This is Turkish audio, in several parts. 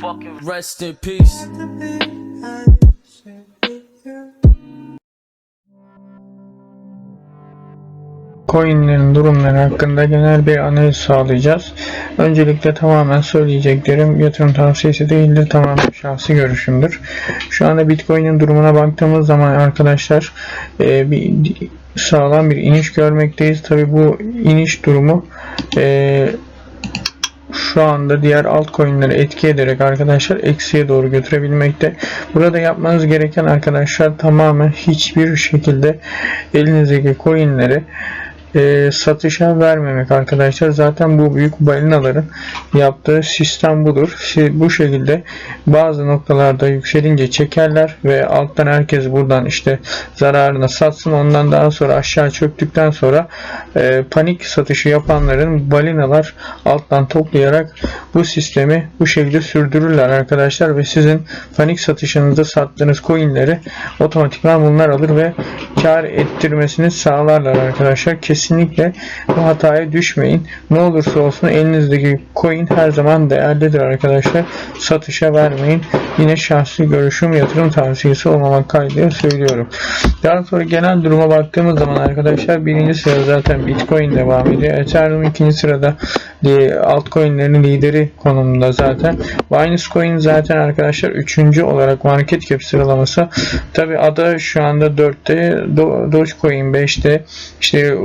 fucking rest in peace. Coinlerin durumları hakkında genel bir analiz sağlayacağız. Öncelikle tamamen söyleyeceklerim yatırım tavsiyesi değildir. Tamamen şahsi görüşümdür. Şu anda Bitcoin'in durumuna baktığımız zaman arkadaşlar e, bir sağlam bir iniş görmekteyiz. Tabi bu iniş durumu e, şu anda diğer altcoin'leri etki ederek arkadaşlar eksiye doğru götürebilmekte. Burada yapmanız gereken arkadaşlar tamamen hiçbir şekilde elinizdeki coin'leri e, satışa vermemek arkadaşlar. Zaten bu büyük balinaların yaptığı sistem budur. Siz bu şekilde bazı noktalarda yükselince çekerler ve alttan herkes buradan işte zararını satsın. Ondan daha sonra aşağı çöktükten sonra e, panik satışı yapanların balinalar alttan toplayarak bu sistemi bu şekilde sürdürürler arkadaşlar ve sizin panik satışınızda sattığınız coinleri otomatikman bunlar alır ve kar ettirmesini sağlarlar arkadaşlar. Kesinlikle bu hataya düşmeyin. Ne olursa olsun elinizdeki coin her zaman değerlidir arkadaşlar. Satışa vermeyin. Yine şahsi görüşüm yatırım tavsiyesi olmamak kaydıyla söylüyorum. Daha sonra genel duruma baktığımız zaman arkadaşlar birinci sırada zaten Bitcoin devam ediyor. Ethereum ikinci sırada diye altcoin'lerin lideri konumunda zaten. Binance Coin zaten arkadaşlar üçüncü olarak market cap sıralaması. Tabi ada şu anda 4'te, Do- Dogecoin 5'te, işte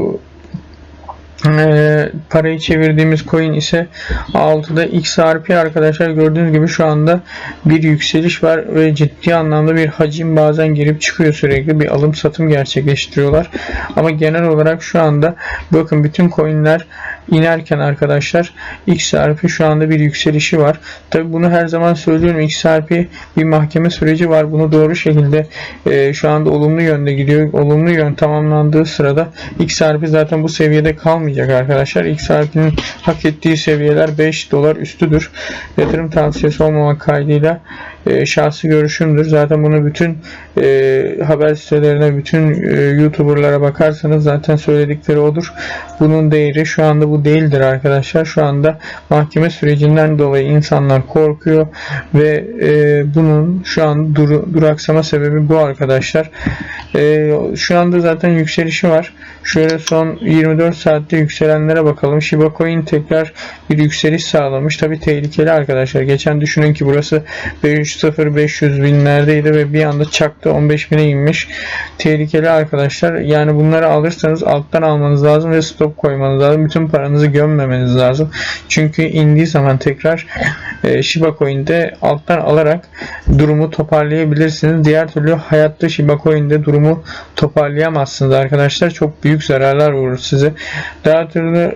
e, parayı çevirdiğimiz coin ise 6'da XRP arkadaşlar gördüğünüz gibi şu anda bir yükseliş var ve ciddi anlamda bir hacim bazen girip çıkıyor sürekli bir alım satım gerçekleştiriyorlar. Ama genel olarak şu anda bakın bütün coinler inerken arkadaşlar XRP şu anda bir yükselişi var. Tabi bunu her zaman söylüyorum XRP bir mahkeme süreci var. Bunu doğru şekilde e, şu anda olumlu yönde gidiyor. Olumlu yön tamamlandığı sırada XRP zaten bu seviyede kalmayacak arkadaşlar. XRP'nin hak ettiği seviyeler 5 dolar üstüdür. Yatırım tavsiyesi olmamak kaydıyla e, şahsi görüşümdür. Zaten bunu bütün e, haber sitelerine, bütün e, YouTuber'lara bakarsanız zaten söyledikleri odur. Bunun değeri şu anda bu değildir arkadaşlar. Şu anda mahkeme sürecinden dolayı insanlar korkuyor ve e, bunun şu an duru, duraksama sebebi bu arkadaşlar. E, şu anda zaten yükselişi var. Şöyle son 24 saatte yükselenlere bakalım. Shiba Coin tekrar bir yükseliş sağlamış. Tabi tehlikeli arkadaşlar. Geçen düşünün ki burası 5.0-500 binlerdeydi ve bir anda çaktı 15 bine inmiş. Tehlikeli arkadaşlar. Yani bunları alırsanız alttan almanız lazım ve stop koymanız lazım. Bütün paranızı gömmemeniz lazım. Çünkü indiği zaman tekrar e, Shiba Coin'de alttan alarak durumu toparlayabilirsiniz. Diğer türlü hayatta Shiba Coin'de durumu toparlayamazsınız arkadaşlar. Çok büyük zararlar vurur size. Daha türlü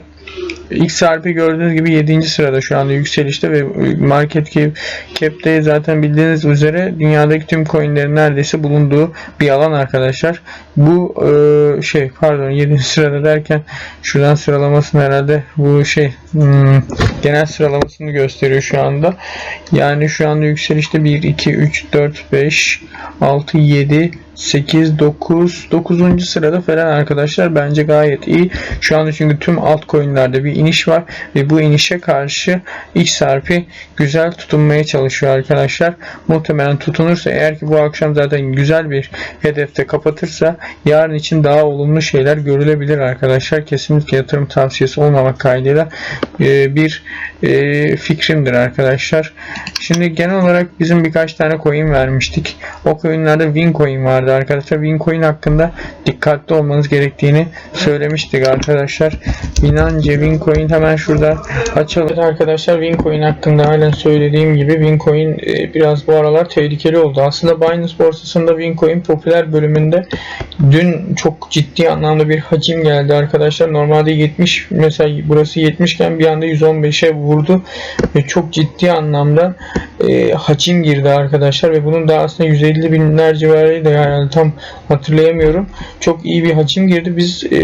XRP gördüğünüz gibi 7. sırada şu anda yükselişte ve market cap, cap'te zaten bildiğiniz üzere dünyadaki tüm coinlerin neredeyse bulunduğu bir alan arkadaşlar. Bu e, şey pardon 7. sırada derken şuradan sıralamasını herhalde bu şey hmm, genel sıralamasını gösteriyor şu anda. Yani şu anda yükselişte 1 2 3 4 5 6 7 8, 9, 9. sırada falan arkadaşlar bence gayet iyi. Şu anda çünkü tüm altcoin'lerde bir iniş var ve bu inişe karşı XRP güzel tutunmaya çalışıyor arkadaşlar. Muhtemelen tutunursa eğer ki bu akşam zaten güzel bir hedefte kapatırsa yarın için daha olumlu şeyler görülebilir arkadaşlar. Kesinlikle yatırım tavsiyesi olmamak kaydıyla e, bir e, fikrimdir arkadaşlar. Şimdi genel olarak bizim birkaç tane coin vermiştik. O coinlerde Wincoin vardı arkadaşlar. Wincoin hakkında dikkatli olmanız gerektiğini söylemiştik arkadaşlar. Binance Wincoin hemen şurada açalım. Evet arkadaşlar Wincoin hakkında halen söylediğim gibi Wincoin e, biraz bu aralar tehlikeli oldu. Aslında Binance borsasında Wincoin popüler bölümünde dün çok ciddi anlamda bir hacim geldi arkadaşlar. Normalde 70 mesela burası 70 iken bir anda 115'e vurdu ve çok ciddi anlamda e, hacim girdi arkadaşlar ve bunun da aslında 150 binler civarıydı yani tam hatırlayamıyorum. Çok iyi bir hacim girdi. Biz e,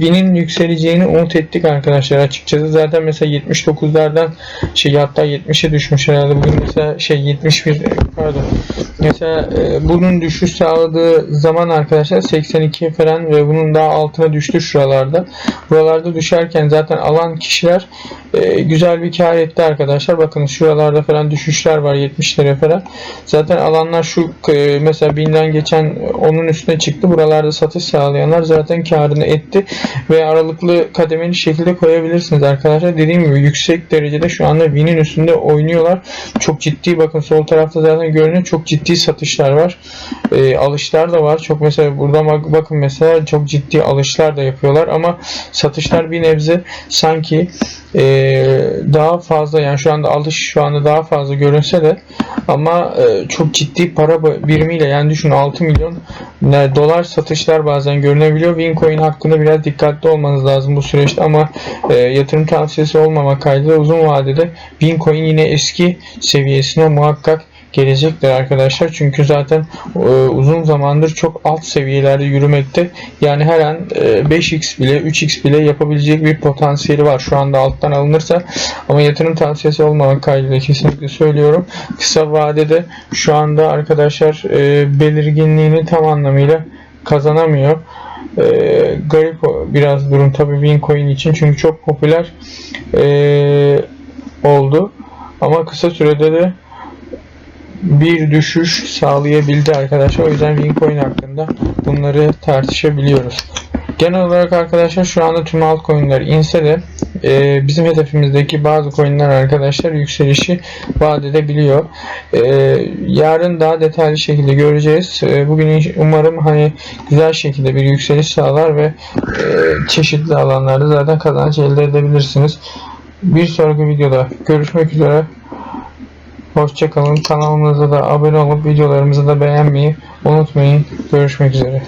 Win'in yükseleceğini umut ettik arkadaşlar açıkçası. Zaten mesela 79'lardan şey hatta 70'e düşmüş herhalde. Bugün mesela şey 71 pardon. Mesela e, bunun düşüş sağladığı zaman arkadaşlar 82 falan ve bunun daha altına düştü şuralarda. Buralarda düşerken zaten alan kişiler e, güzel bir kar etti arkadaşlar. Bakın şuralarda falan düşüşler var 70 lira falan. Zaten alanlar şu e, mesela binden geçen onun üstüne çıktı. Buralarda satış sağlayanlar zaten karını etti ve aralıklı kademeli şekilde koyabilirsiniz arkadaşlar. Dediğim gibi yüksek derecede şu anda Win'in üstünde oynuyorlar. Çok ciddi bakın sol tarafta zaten görünüyor. Çok ciddi satışlar var. E, alışlar da var. Çok mesela burada bak- bakın mesela çok ciddi alışlar da yapıyorlar ama satışlar bir nebze sanki e, daha fazla yani şu anda alış şu anda daha fazla görünse de ama e, çok ciddi para birimiyle yani düşün 6 milyon dolar satışlar bazen görünebiliyor. Wincoin hakkında biraz dikkatli olmanız lazım bu süreçte ama e, yatırım tavsiyesi olmamak kaydıyla uzun vadede Wincoin yine eski seviyesine muhakkak gelecektir arkadaşlar. Çünkü zaten e, uzun zamandır çok alt seviyelerde yürümekte. Yani her an e, 5x bile 3x bile yapabilecek bir potansiyeli var. Şu anda alttan alınırsa ama yatırım tavsiyesi olmamak kaydıyla kesinlikle söylüyorum. Kısa vadede şu anda arkadaşlar e, belirginliğini tam anlamıyla kazanamıyor. E, garip biraz durum tabii Wincoin için çünkü çok popüler e, oldu. Ama kısa sürede de bir düşüş sağlayabildi arkadaşlar. O yüzden Wincoin hakkında bunları tartışabiliyoruz. Genel olarak arkadaşlar şu anda tüm altcoin'ler inse de e, bizim hedefimizdeki bazı coin'ler arkadaşlar yükselişi vaat edebiliyor. E, yarın daha detaylı şekilde göreceğiz. E, bugün umarım hani güzel şekilde bir yükseliş sağlar ve e, çeşitli alanlarda zaten kazanç elde edebilirsiniz. Bir sonraki videoda görüşmek üzere. Hoşçakalın. Kanalımıza da abone olup videolarımızı da beğenmeyi unutmayın. Görüşmek üzere.